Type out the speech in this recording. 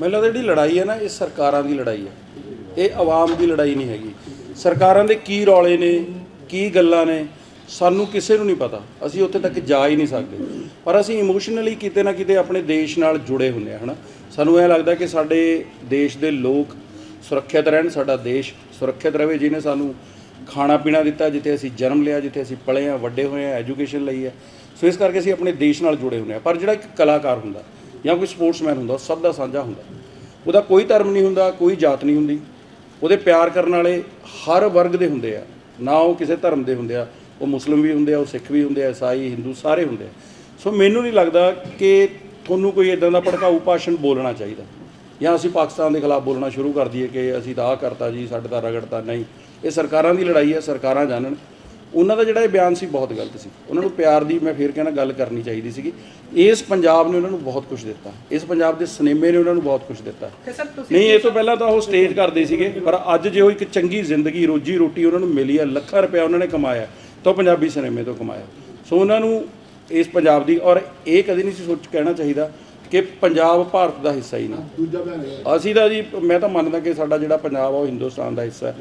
ਮੈਨੂੰ ਲੱਗਦਾ ਜਿਹੜੀ ਲੜਾਈ ਹੈ ਨਾ, ਇਹ ਸਰਕਾਰਾਂ ਦੀ ਲੜਾਈ ਹੈ। ਇਹ ਆਵਾਮ ਦੀ ਲੜਾਈ ਨਹੀਂ ਹੈਗੀ। ਸਰਕਾਰਾਂ ਦੇ ਕੀ ਰੌਲੇ ਨੇ, ਕੀ ਗੱਲਾਂ ਨੇ, ਸਾਨੂੰ ਕਿਸੇ ਨੂੰ ਨਹੀਂ ਪਤਾ। ਅਸੀਂ ਉੱਥੇ ਤੱਕ ਜਾ ਹੀ ਨਹੀਂ ਸਕਦੇ। ਪਰ ਅਸੀਂ ਇਮੋਸ਼ਨਲੀ ਕਿਤੇ ਨਾ ਕਿਤੇ ਆਪਣੇ ਦੇਸ਼ ਨਾਲ ਜੁੜੇ ਹੁੰਦੇ ਆ ਹਨਾ? ਸਾਨੂੰ ਇਹ ਲੱਗਦਾ ਕਿ ਸਾਡੇ ਦੇਸ਼ ਦੇ ਲੋਕ ਸੁਰੱਖਿਅਤ ਰਹਿਣ, ਸਾਡਾ ਦੇਸ਼ ਸੁਰੱਖਿਅਤ ਰਹੇ, ਜਿਹਨੇ ਸਾਨੂੰ ਖਾਣਾ ਪੀਣਾ ਦਿੱਤਾ, ਜਿੱਥੇ ਅਸੀਂ ਜਨਮ ਲਿਆ, ਜਿੱਥੇ ਅਸੀਂ ਪਲੇ ਆ ਵੱਡੇ ਹੋਏ ਆ ਐਜੂਕੇਸ਼ਨ ਲਈ ਹੈ। ਸੋ ਇਸ ਕਰਕੇ ਅਸੀਂ ਆਪਣੇ ਦੇਸ਼ ਨਾਲ ਜੁੜੇ ਹੁੰਦੇ ਆ ਪਰ ਜਿਹੜਾ ਇੱਕ ਕਲਾਕਾਰ ਹੁੰਦਾ ਜਾਂ ਕੋਈ ਸਪੋਰਟਸਮੈਨ ਹੁੰਦਾ, ਉਹ ਸਭ ਦਾ ਸਾਂਝਾ ਹੁੰਦਾ। ਉਹਦਾ ਕੋਈ ਧਰਮ ਨਹੀਂ ਹੁੰਦਾ, ਕੋਈ ਜਾਤ ਨਹੀਂ ਹੁੰਦੀ। ਉਹਦੇ ਪਿਆਰ ਕਰਨ ਵਾਲੇ ਹਰ ਵਰਗ ਦੇ ਹੁੰਦੇ ਆ। ਨਾ ਉਹ ਕਿਸੇ ਧਰਮ ਦੇ ਹੁੰਦੇ ਆ। ਉਹ ਮੁਸਲਿਮ ਵੀ ਹੁੰਦੇ ਆ, ਉਹ ਸਿੱਖ ਵੀ ਹੁੰਦੇ ਆ, ਈਸਾਈ, ਹਿੰਦੂ ਸਾਰੇ ਹੁੰਦੇ ਆ। ਸੋ ਮੈਨੂੰ ਨਹੀਂ ਲੱਗਦਾ ਕਿ ਤੁਹਾਨੂੰ ਕੋਈ ਇਦਾਂ ਦਾ ਭੜਕਾਊ ਭਾਸ਼ਣ ਬੋਲਣਾ ਚਾਹੀਦਾ। ਜਾਂ ਅਸੀਂ ਪਾਕਿਸਤਾਨ ਦੇ ਖਿਲਾਫ ਬੋਲਣਾ ਸ਼ੁਰੂ ਕਰ ਦਈਏ ਕਿ ਅਸੀਂ ਤਾਂ ਆਹ ਕਰਤਾ ਜੀ, ਸਾਡੇ ਤਾਂ ਰਗੜਤਾ, ਨਹੀਂ। ਇਹ ਸਰਕਾਰਾਂ ਦੀ ਲੜਾਈ ਹੈ ਸਰਕਾਰਾਂ ਜਾਣਨ। ਉਹਨਾਂ ਦਾ ਜਿਹੜਾ ਇਹ ਬਿਆਨ ਸੀ ਬਹੁਤ ਗਲਤ ਸੀ। ਉਹਨਾਂ ਨੂੰ ਪਿਆਰ ਦੀ ਮੈਂ ਫੇਰ ਕਹਿੰਦਾ ਗੱਲ ਕਰਨੀ ਚਾਹੀਦੀ ਸੀਗੀ। ਇਸ ਪੰਜਾਬ ਨੇ ਉਹਨਾਂ ਨੂੰ ਬਹੁਤ ਕੁਝ ਦਿੱਤਾ। ਇਸ ਪੰਜਾਬ ਦੇ ਸਿਨੇਮੇ ਨੇ ਉਹਨਾਂ ਨੂੰ ਬਹੁਤ ਕੁਝ ਦਿੱਤਾ। ਨਹੀਂ ਇਹ ਤੋਂ ਪਹਿਲਾਂ ਤਾਂ ਉਹ ਸਟੇਜ ਕਰਦੇ ਸੀਗੇ ਪਰ ਅੱਜ ਜੇ ਉਹ ਇੱਕ ਚੰਗੀ ਜ਼ਿੰਦਗੀ ਰੋਜੀ ਰੋਟੀ ਉਹਨਾਂ ਨੂੰ ਮਿਲੀ ਹੈ ਲੱਖਾਂ ਰੁਪਏ ਉਹਨਾਂ ਨੇ ਕਮਾਇਆ ਤਾਂ ਉਹ ਪੰਜਾਬੀ ਸਿਨੇਮੇ ਤੋਂ ਕਮਾਇਆ ਸੋ ਉਹਨਾਂ ਨੂੰ ਇਸ ਪੰਜਾਬ ਦੀ ਔਰ ਇਹ ਕਦੇ ਨਹੀਂ ਸੀ ਸੋਚ ਕਹਿਣਾ ਚਾਹੀਦਾ ਕਿ ਪੰਜਾਬ ਭਾਰਤ ਦਾ ਹਿੱਸਾ ਹੀ ਨਹੀਂ ਅਸੀਂ ਤਾਂ ਜੀ ਮੈਂ ਤਾਂ ਮੰਨਦਾ ਕਿ ਸਾਡਾ ਜਿਹੜਾ ਪੰਜਾਬ ਆ ਉਹ ਹਿੰਦੁਸਤਾਨ ਦਾ ਹਿੱਸਾ ਹੈ।